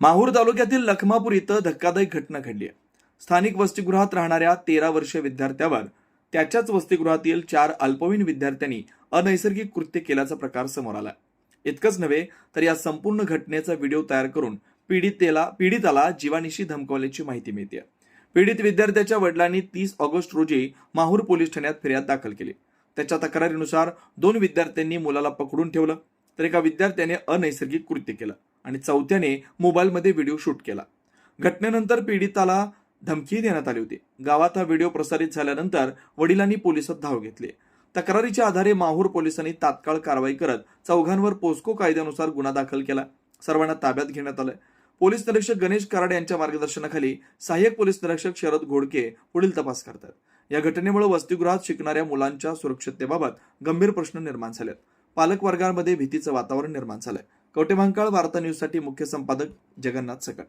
माहूर तालुक्यातील लखमापूर इथं धक्कादायक घटना घडली आहे. स्थानिक वसतिगृहात राहणाऱ्या तेरा वर्षीय विद्यार्थ्यावर त्याच्याच वसतिगृहातील चार अल्पवयीन विद्यार्थ्यांनी अनैसर्गिक कृत्य केल्याचा प्रकार समोर आला इतकंच नव्हे तर या संपूर्ण घटनेचा व्हिडिओ तयार करून पीडितेला पीडिताला जीवानिशी धमकावल्याची माहिती मिळते पीडित विद्यार्थ्याच्या वडिलांनी तीस ऑगस्ट रोजी माहूर पोलीस ठाण्यात फिर्याद दाखल केली. त्याच्या तक्रारीनुसार दोन विद्यार्थ्यांनी मुलाला पकडून ठेवलं तर एका विद्यार्थ्याने अनैसर्गिक कृत्य केलं. आणि चौथ्याने मोबाईलमध्ये व्हिडिओ शूट केला. घटनेनंतर पीडिताला धमकी देण्यात आली होती. गावात हा व्हिडिओ प्रसारित झाल्यानंतर वडिलांनी पोलिसात धाव घेतली. तक्रारीच्या आधारे माहूर पोलिसांनी तात्काळ कारवाई करत चौघांवर पोस्को कायद्यानुसार गुन्हा दाखल केला. सर्वांना ताब्यात घेण्यात आलं पोलीस निरीक्षक गणेश कराड यांच्या मार्गदर्शनाखाली सहाय्यक पोलीस निरीक्षक शरद घोडके पुढील तपास करतात. या घटनेमुळे वसतिगृहात शिकणाऱ्या मुलांच्या सुरक्षिततेबाबत गंभीर प्रश्न निर्माण झालेत. पालकवर्गामध्ये भीतीचं वातावरण निर्माण झालंय. कवटेभांकाळ वार्ता न्यूजसाठी मुख्य संपादक जगन्नाथ सकट.